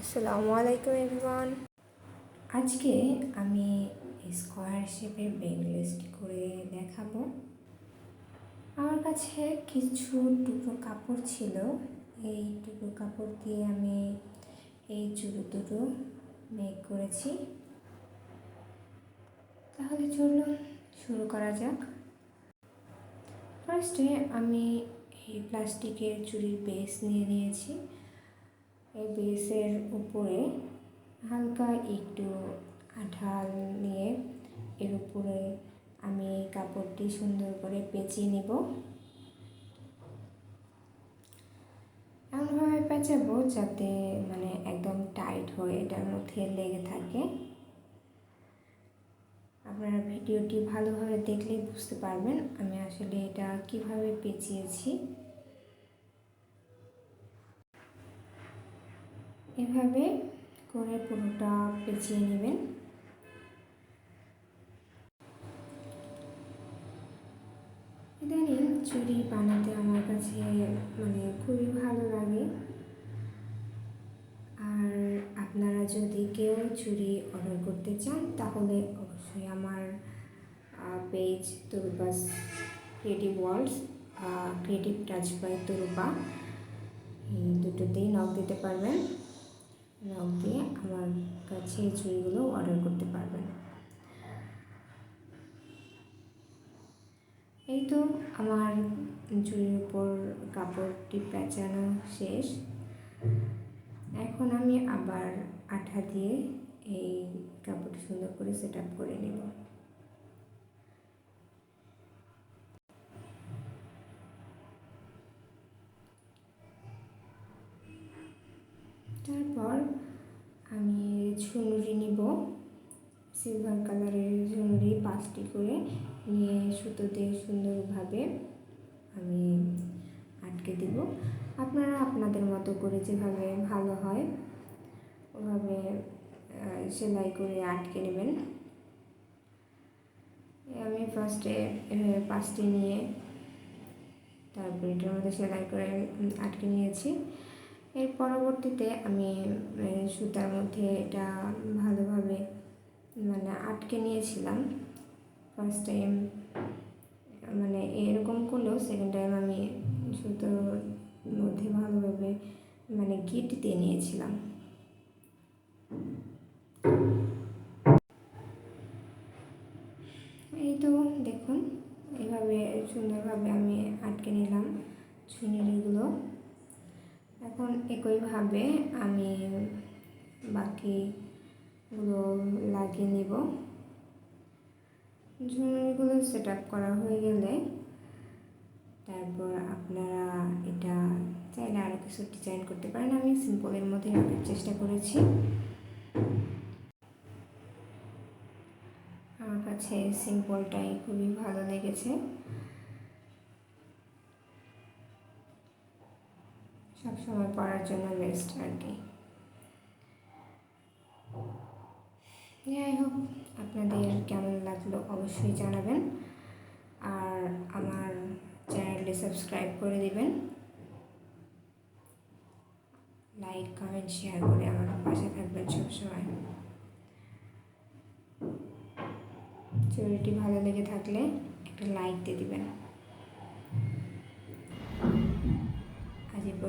আসসালামু আলাইকুম এভরিওয়ান। আজকে আমি স্কোয়ার শেপের বেগলেসটি করে দেখাবো। আমার কাছে কিছু টুকরো কাপড় ছিল। এই টুকরো কাপড় দিয়ে আমি এই চুড়ো দুটো মেক করেছি। তাহলে চলুন শুরু করা যাক। ফার্স্টে আমি এই প্লাস্টিকের চুড়ির বেস নিয়ে নিয়েছি। এই বেসের উপরে হালকা একটু আঠাল নিয়ে এর উপরে আমি কাপড়টি সুন্দর করে পেঁচিয়ে নেব। এমনভাবে পেঁচাবো যাতে মানে একদম টাইট হয়ে এটার মধ্যে লেগে থাকে। আপনারা ভিডিওটি ভালোভাবে দেখলে বুঝতে পারবেন আমি আসলে এটা কীভাবে পেঁচিয়েছি। এভাবে করে পুরোটা পেঁচিয়ে নেবেন। ইদানিং চুড়ি বানাতে আমার কাছে মানে খুবই ভালো লাগে। আর আপনারা যদি কেউ চুরি অর্ডার করতে চান, তাহলে অবশ্যই আমার page তরুবাস creative worlds creative touch by Tarupa দুটোতেই নক দিতে পারবেন। নক দিয়ে আমার কাছে এই চুড়িগুলো অর্ডার করতে পারবেন। এই তো আমার চুড়ির উপর কাপড়টি পেঁচানো শেষ। এখন আমি আবার আঠা দিয়ে এই কাপড়টি সুন্দর করে সেট আপ করে নেব তারপর আমি ঝুনুরি নিব। সিলভার কালারের ঝুনুরি পাঁচটি করে নিয়ে সুতো দিয়ে সুন্দরভাবে আমি আটকে দিব। আপনারা আপনাদের মতো করে যেভাবে ভালো হয়, ওভাবে সেলাই করে আটকে নেবেন। আমি ফার্স্টে পাঁচটি নিয়ে তারপর এটার মধ্যে সেলাই করে আটকে নিয়েছি। এর পরবর্তীতে আমি সুতার মধ্যে এটা ভালোভাবে মানে আটকে নিয়েছিলাম। ফার্স্ট টাইম মানে এরকম করলেও সেকেন্ড টাইম আমি সুতোর মধ্যে ভালোভাবে মানে গিট দিয়ে নিয়েছিলাম। এই তো দেখুন, এভাবে সুন্দরভাবে আমি আটকে নিলাম চুনিগুলো এখন একইভাবে আমি বাকিগুলো লাগিয়ে নিব। ঝুমুরিগুলো সেট আপ করা হয়ে গেলে তারপর আপনারা এটা চাইলে আরও কিছু ডিজাইন করতে পারেন। আমি সিম্পলের মধ্যে রাখার চেষ্টা করেছি। আমার কাছে সিম্পলটাই খুবই ভালো লেগেছে। সবসময় পড়ার জন্য বেস্ট আর কি। যাই হোক আপনাদের কেমন লাগল অবশ্যই জানাবেন। আর আমার চ্যানেলটি সাবস্ক্রাইব করে দিবেন। লাইক কমেন্ট শেয়ার করে আমার পাশে থাকবেন সবসময়। চুরিটি ভালো লেগে থাকলে একটা লাইক দিয়ে দিবেন।